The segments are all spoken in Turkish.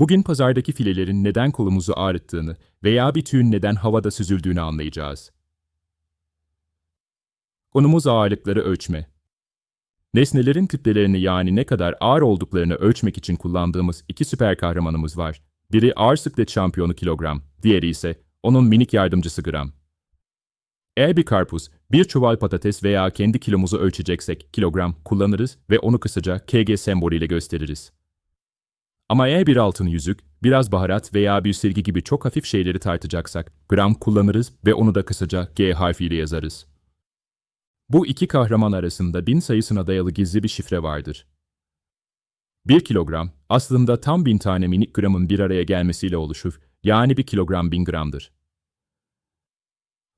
Bugün pazardaki filelerin neden kolumuzu ağrıttığını veya bir tüyün neden havada süzüldüğünü anlayacağız. Konumuz ağırlıkları ölçme. Nesnelerin kütlelerini yani ne kadar ağır olduklarını ölçmek için kullandığımız iki süper kahramanımız var. Biri ağır sıklet şampiyonu kilogram, diğeri ise onun minik yardımcısı gram. Eğer bir karpuz, bir çuval patates veya kendi kilomuzu ölçeceksek kilogram kullanırız ve onu kısaca KG sembolüyle gösteririz. Ama eğer bir altın yüzük, biraz baharat veya bir silgi gibi çok hafif şeyleri tartacaksak gram kullanırız ve onu da kısaca G harfiyle yazarız. Bu iki kahraman arasında bin sayısına dayalı gizli bir şifre vardır. 1 kilogram aslında tam bin tane minik gramın bir araya gelmesiyle oluşur, yani 1 kilogram bin gramdır.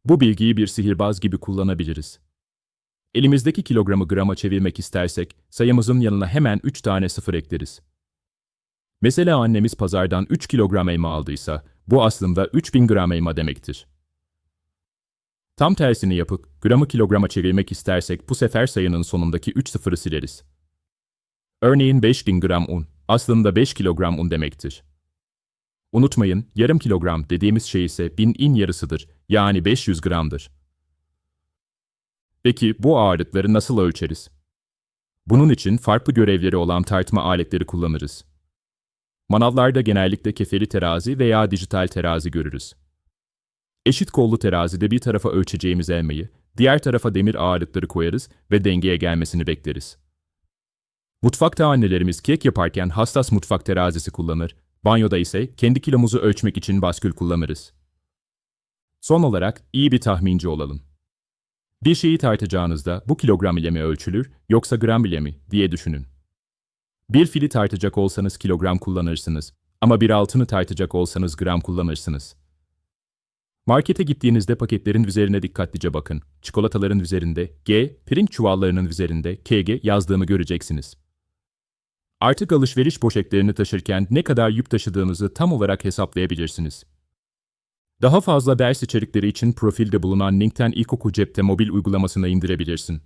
Bu bilgiyi bir sihirbaz gibi kullanabiliriz. Elimizdeki kilogramı grama çevirmek istersek, sayımızın yanına hemen 3 tane sıfır ekleriz. Mesela annemiz pazardan 3 kilogram elma aldıysa, bu aslında 3000 gram elma demektir. Tam tersini yapıp gramı kilograma çevirmek istersek bu sefer sayının sonundaki 3 sıfırı sileriz. Örneğin 5000 gram un, aslında 5 kilogram un demektir. Unutmayın, yarım kilogram dediğimiz şey ise 1000 in yarısıdır, yani 500 gramdır. Peki bu ağırlıkları nasıl ölçeriz? Bunun için farklı görevleri olan tartma aletleri kullanırız. Manavlarda genellikle kefeli terazi veya dijital terazi görürüz. Eşit kollu terazide bir tarafa ölçeceğimiz elmayı, diğer tarafa demir ağırlıkları koyarız ve dengeye gelmesini bekleriz. Mutfakta annelerimiz kek yaparken hassas mutfak terazisi kullanır, banyoda ise kendi kilomuzu ölçmek için baskül kullanırız. Son olarak iyi bir tahminci olalım. Bir şeyi tartacağınızda bu kilogram ile mi ölçülür yoksa gram ile mi diye düşünün. Bir fili tartacak olsanız kilogram kullanırsınız ama bir altını tartacak olsanız gram kullanırsınız. Markete gittiğinizde paketlerin üzerine dikkatlice bakın. Çikolataların üzerinde G, pirinç çuvallarının üzerinde KG yazdığımı göreceksiniz. Artık alışveriş poşetlerini taşırken ne kadar yük taşıdığınızı tam olarak hesaplayabilirsiniz. Daha fazla ders içerikleri için profilde bulunan linkten İlkokul Cep'te mobil uygulamasını indirebilirsin.